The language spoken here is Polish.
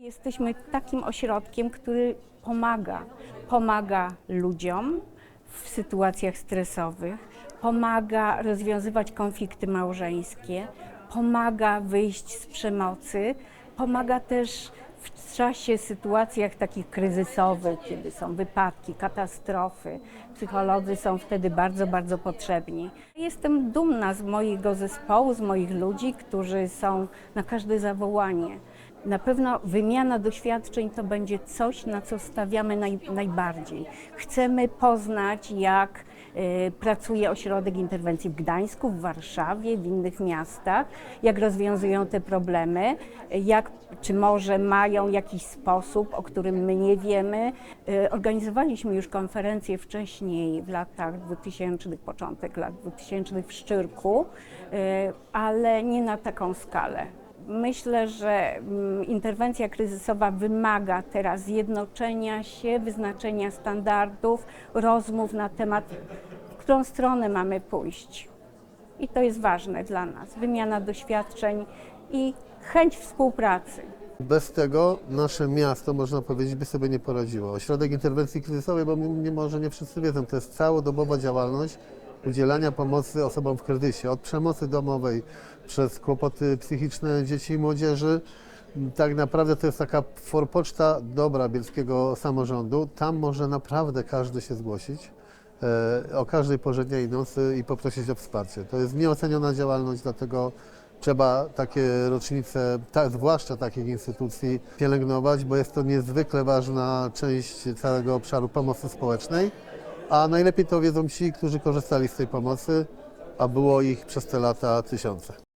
Jesteśmy takim ośrodkiem, który pomaga. Pomaga ludziom w sytuacjach stresowych, pomaga rozwiązywać konflikty małżeńskie, pomaga wyjść z przemocy, pomaga też w czasie sytuacjach takich kryzysowych, kiedy są wypadki, katastrofy. Psycholodzy są wtedy bardzo, bardzo potrzebni. Jestem dumna z mojego zespołu, z moich ludzi, którzy są na każde zawołanie. Na pewno wymiana doświadczeń to będzie coś, na co stawiamy naj, najbardziej. Chcemy poznać, jak y, pracuje ośrodek interwencji w Gdańsku, w Warszawie, w innych miastach, jak rozwiązują te problemy, jak, czy może mają jakiś sposób, o którym my nie wiemy. Y, Organizowaliśmy już konferencje wcześniej, w latach 2000, początek lat 2000 w Szczyrku, y, ale nie na taką skalę. Myślę, że mm, interwencja kryzysowa wymaga teraz zjednoczenia się, wyznaczenia standardów, rozmów na temat, w którą stronę mamy pójść. I to jest ważne dla nas. Wymiana doświadczeń i chęć współpracy. Bez tego nasze miasto, można powiedzieć, by sobie nie poradziło. Ośrodek interwencji kryzysowej, bo nie, może nie wszyscy wiedzą, to jest całodobowa działalność udzielania pomocy osobom w kryzysie, od przemocy domowej, przez kłopoty psychiczne dzieci i młodzieży. Tak naprawdę to jest taka forpoczta dobra bielskiego samorządu. Tam może naprawdę każdy się zgłosić e, o każdej porze dnia i nocy i poprosić o wsparcie. To jest nieoceniona działalność, dlatego trzeba takie rocznice, zwłaszcza takich instytucji, pielęgnować, bo jest to niezwykle ważna część całego obszaru pomocy społecznej. A najlepiej to wiedzą ci, którzy korzystali z tej pomocy, a było ich przez te lata tysiące.